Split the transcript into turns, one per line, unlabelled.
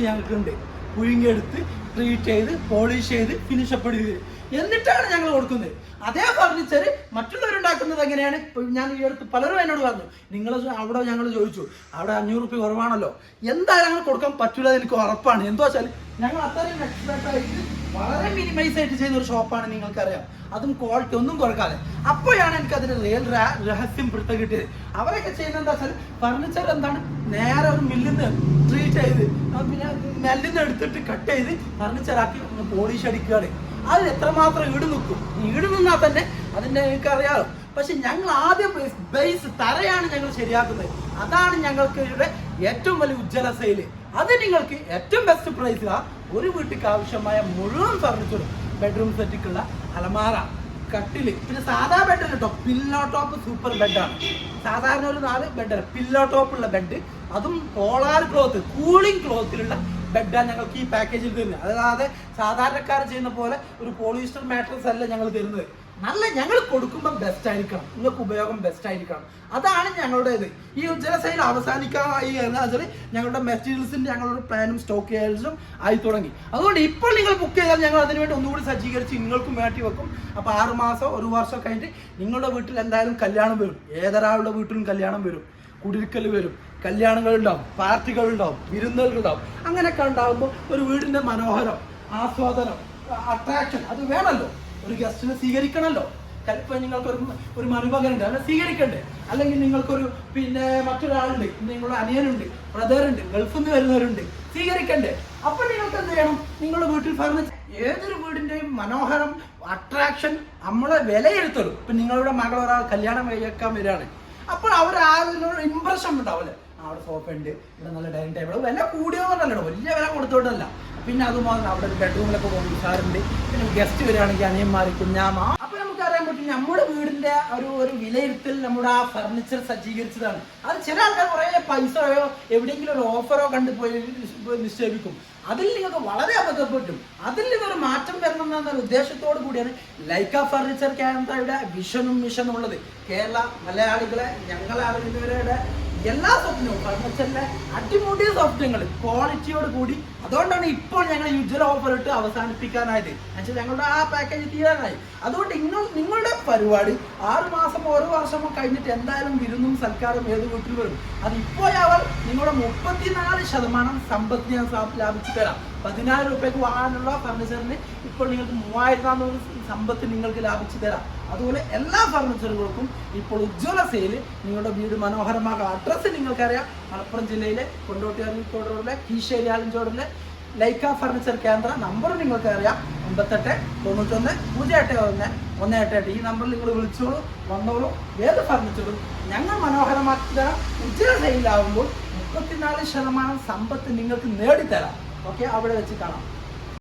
ഞങ്ങൾക്കുണ്ട്. പുഴുങ്ങിയെടുത്ത് ട്രീറ്റ് ചെയ്ത് പോളിഷ് ചെയ്ത് ഫിനിഷപ്പ് ചെയ്ത് എന്നിട്ടാണ് ഞങ്ങൾ കൊടുക്കുന്നത്. അതേ ഫർണിച്ചർ മറ്റുള്ളവരുണ്ടാക്കുന്നത് എങ്ങനെയാണ്? ഞാൻ ഈ അടുത്ത് പലരും എന്നോട് പറഞ്ഞു. നിങ്ങൾ അവിടെ ഞങ്ങൾ ചോദിച്ചു. അവിടെ അഞ്ഞൂറ് റുപ്യ കുറവാണല്ലോ. എന്തായാലും ഞങ്ങൾ കൊടുക്കാൻ പറ്റില്ല എനിക്ക് ഉറപ്പാണ്. എന്താ വെച്ചാൽ ഞങ്ങൾ അത്രയും എക്സ്പെർട്ട് ആയിട്ട് വളരെ മിനിമൈസ് ആയിട്ട് ചെയ്യുന്ന ഒരു ഷോപ്പാണ് നിങ്ങൾക്കറിയാം. അതും ക്വാളിറ്റി ഒന്നും കുറക്കാതെ. അപ്പോഴാണ് എനിക്ക് അതിന് റിയൽ രഹസ്യം പിടുത്തം കിട്ടിയത്. അവരൊക്കെ ചെയ്യുന്നത് എന്താ വെച്ചാൽ ഫർണിച്ചർ എന്താണ് നേരെ ഒരു മില്ലിൽ നിന്ന് ട്രീറ്റ് ചെയ്ത് പിന്നെ മെല്ലിൽ നിന്ന് എടുത്തിട്ട് കട്ട് ചെയ്ത് ഫർണിച്ചർ ആക്കി പോളിഷ് അടിക്കുകയാണ്. അത് എത്രമാത്രം ഈട് നിൽക്കും? ഈട് നിന്നാൽ തന്നെ അതിന്റെ നിങ്ങൾക്ക് അറിയാമോ പക്ഷെ ഞങ്ങൾ ആദ്യം ബേസ് തറയാണ് ഞങ്ങൾ ശരിയാക്കുന്നത്. അതാണ് ഞങ്ങൾക്ക് ഇവിടെ ഏറ്റവും വലിയ ഉജ്ജ്വല സെയിൽ അത് നിങ്ങൾക്ക് ഏറ്റവും ബെസ്റ്റ് പ്രൈസ് ഒരു വീട്ടിലേക്ക് ആവശ്യമായ മുഴുവൻ ഫർണിച്ചറും ബെഡ്റൂം സെറ്റിക്കുള്ള അലമാറ കട്ടിൽ പിന്നെ സാധാ ബെഡ് കേട്ടോ പില്ലോ ടോപ്പ് സൂപ്പർ ബെഡാണ് സാധാരണ ഒരു നാല് ബെഡ് പില്ലോ ടോപ്പ് ഉള്ള ബെഡ് അതും പോളാർ ക്ലോത്ത് കൂളിംഗ് ക്ലോത്തിലുള്ള ബെഡാണ് ഞങ്ങൾക്ക് ഈ പാക്കേജിൽ തരുന്നത്. അതായത് സാധാരണക്കാർ ചെയ്യുന്ന പോലെ ഒരു പോളിസ്റ്റർ മാട്രസ് അല്ല ഞങ്ങൾ തരുന്നത്. നല്ല ഞങ്ങൾ കൊടുക്കുമ്പോൾ ബെസ്റ്റ് ആയിരിക്കണം. നിങ്ങൾക്ക് ഉപയോഗം ബെസ്റ്റ് ആയിരിക്കണം. അതാണ് ഞങ്ങളുടെ ഇത് ഈ ഉജ്ജ്വല സെയിൽ അവസാനിക്കാനായി എന്ന് വെച്ചാൽ ഞങ്ങളുടെ മെറ്റീരിയൽസിന്റെ ഞങ്ങളുടെ പ്ലാനും സ്റ്റോക്ക് ചെയ്യാനും ആയി തുടങ്ങി. അതുകൊണ്ട് ഇപ്പോൾ നിങ്ങൾ ബുക്ക് ചെയ്താൽ ഞങ്ങൾ അതിനുവേണ്ടി ഒന്നുകൂടി സജ്ജീകരിച്ച് നിങ്ങൾക്കും മാറ്റി വെക്കും. അപ്പോൾ ആറ് മാസം ഒരു വർഷം കഴിഞ്ഞിട്ട് നിങ്ങളുടെ വീട്ടിൽ എന്തായാലും കല്യാണം വരും. ഏതൊരാളുടെ വീട്ടിലും കല്യാണം വരും. കുടിരിക്കൽ വരും. കല്യാണങ്ങൾ ഉണ്ടാവും. പാർട്ടികൾ ഉണ്ടാവും. വിരുന്നുകൾ ഉണ്ടാവും. അങ്ങനെയൊക്കെ ഉണ്ടാകുമ്പോൾ ഒരു വീടിന്റെ മനോഹരം ആസ്വാദനം അട്രാക്ഷൻ അത് വേണമല്ലോ. ഒരു ഗസ്റ്റിനെ സ്വീകരിക്കണമല്ലോ ചിലപ്പോൾ നിങ്ങൾക്കൊരു ഒരു മരുമകനുണ്ട് അവനെ സ്വീകരിക്കണ്ടേ? അല്ലെങ്കിൽ നിങ്ങൾക്കൊരു പിന്നെ മറ്റൊരാളുണ്ട് നിങ്ങളുടെ അനിയനുണ്ട് ബ്രദറുണ്ട് ഗൾഫിൽ നിന്ന് വരുന്നവരുണ്ട്. സ്വീകരിക്കണ്ടേ? അപ്പൊ നിങ്ങൾക്ക് എന്ത് ചെയ്യണം? നിങ്ങളുടെ വീട്ടിൽ ഫർണിച്ചർ ഏതൊരു വീടിന്റെയും മനോഹരം അട്രാക്ഷൻ നമ്മളെ വിലയിരുത്തുള്ളൂ ഇപ്പൊ നിങ്ങളുടെ മകൾ ഒരാൾ കല്യാണം കഴിക്കാൻ വരികയാണ്. അപ്പോൾ അവർ ആ ഒരു ഇമ്പ്രഷൻ ഉണ്ടാവില്ലേ? അവിടെ സോഫ ഉണ്ട് ഇവിടെ നല്ല ഡൈനിങ് ടേബിൾ വില കൂടിയോ എന്നല്ലോ വലിയ വില കൊടുത്തോണ്ടല്ല. പിന്നെ അതുപോലെ അവിടെ ഒരു ബെഡ്റൂമിലൊക്കെ പോകുന്നുണ്ട് പിന്നെ ഗസ്റ്റ് വരികയാണെങ്കിൽ അനിയന്മാർ കുഞ്ഞാമ. അപ്പൊ നമുക്ക് അറിയാൻ പറ്റും നമ്മുടെ വീടിന്റെ ഒരു ഒരു വിലയിരുത്തൽ നമ്മുടെ ആ ഫർണിച്ചർ സജ്ജീകരിച്ചതാണ്. അത് ചില ആൾക്കാർ കുറേ പൈസയോ എവിടെയെങ്കിലും ഒരു ഓഫറോ കണ്ടു പോയി നിക്ഷേപിക്കും. അതിൽ നിങ്ങൾക്ക് വളരെ അബദ്ധപ്പെട്ടു. അതിൽ നിന്നൊരു മാറ്റം വരണം എന്ന ഉദ്ദേശത്തോടു കൂടിയാണ് ലൈക്ക ഫർണിച്ചർ കേരളയുടെ വിഷനും മിഷനും ഉള്ളത്. കേരള മലയാളികളെ ഞങ്ങളെ അറിയുന്നവരുടെ എല്ലാ സ്വപ്നവും. ഫർണിച്ചറിലെ അടിമുടിയ സ്വപ്നങ്ങൾ ക്വാളിറ്റിയോട് കൂടി. അതുകൊണ്ടാണ് ഇപ്പോൾ ഞങ്ങൾ യുജ്വല ഓഫർ ഇട്ട് അവസാനിപ്പിക്കാനായത്. എന്നുവെച്ചാൽ ഞങ്ങളുടെ ആ പാക്കേജ് തീരാനായി അതുകൊണ്ട് നിങ്ങൾ നിങ്ങളുടെ പരിപാടി ആറ് മാസം ഓരോ വർഷമോ കഴിഞ്ഞിട്ട് എന്തായാലും വിരുന്നും സൽക്കാരം ഏത് വീട്ടിൽ വരും. അത് ഇപ്പോഴവർ നിങ്ങളുടെ മുപ്പത്തിനാല് ശതമാനം സമ്പത്ത് ഞാൻ ലാഭിച്ചു തരാം. പതിനായിരം രൂപയ്ക്ക് വാങ്ങാനുള്ള ഫർണിച്ചറിന് ഇപ്പോൾ നിങ്ങൾക്ക് മൂവായിരത്തി നാനൂറ് സമ്പത്ത് നിങ്ങൾക്ക് ലാഭിച്ചു തരാം. അതുപോലെ എല്ലാ ഫർണിച്ചറുകൾക്കും ഇപ്പോൾ ഉജ്ജ്വല സെയിൽ നിങ്ങളുടെ വീട് മനോഹരമാകാം. അഡ്രസ്സ് നിങ്ങൾക്കറിയാം. മലപ്പുറം ജില്ലയിലെ കൊണ്ടോട്ടി റോഡിലെ കീശ്ശേരി ആലഞ്ചോടിലെ ലൈക്ക ഫർണിച്ചർ കേന്ദ്ര നമ്പർ നിങ്ങൾക്ക് അറിയാം എൺപത്തെട്ട് തൊണ്ണൂറ്റൊന്ന് പൂജ്യം എട്ട് ഒന്ന് ഒന്ന് എട്ട്. എട്ട് ഈ നമ്പറിൽ നിങ്ങൾ വിളിച്ചോളൂ വന്നോളൂ. ഏത് ഫർണിച്ചറും ഞങ്ങൾ മനോഹരമാക്കി തരാം. ഉജ്ജ്വല സെയിലാവുമ്പോൾ മുപ്പത്തിനാല് ശതമാനം സമ്പത്ത് നിങ്ങൾക്ക് നേടിത്തരാം. ഓക്കെ അവിടെ വെച്ച് കാണാം.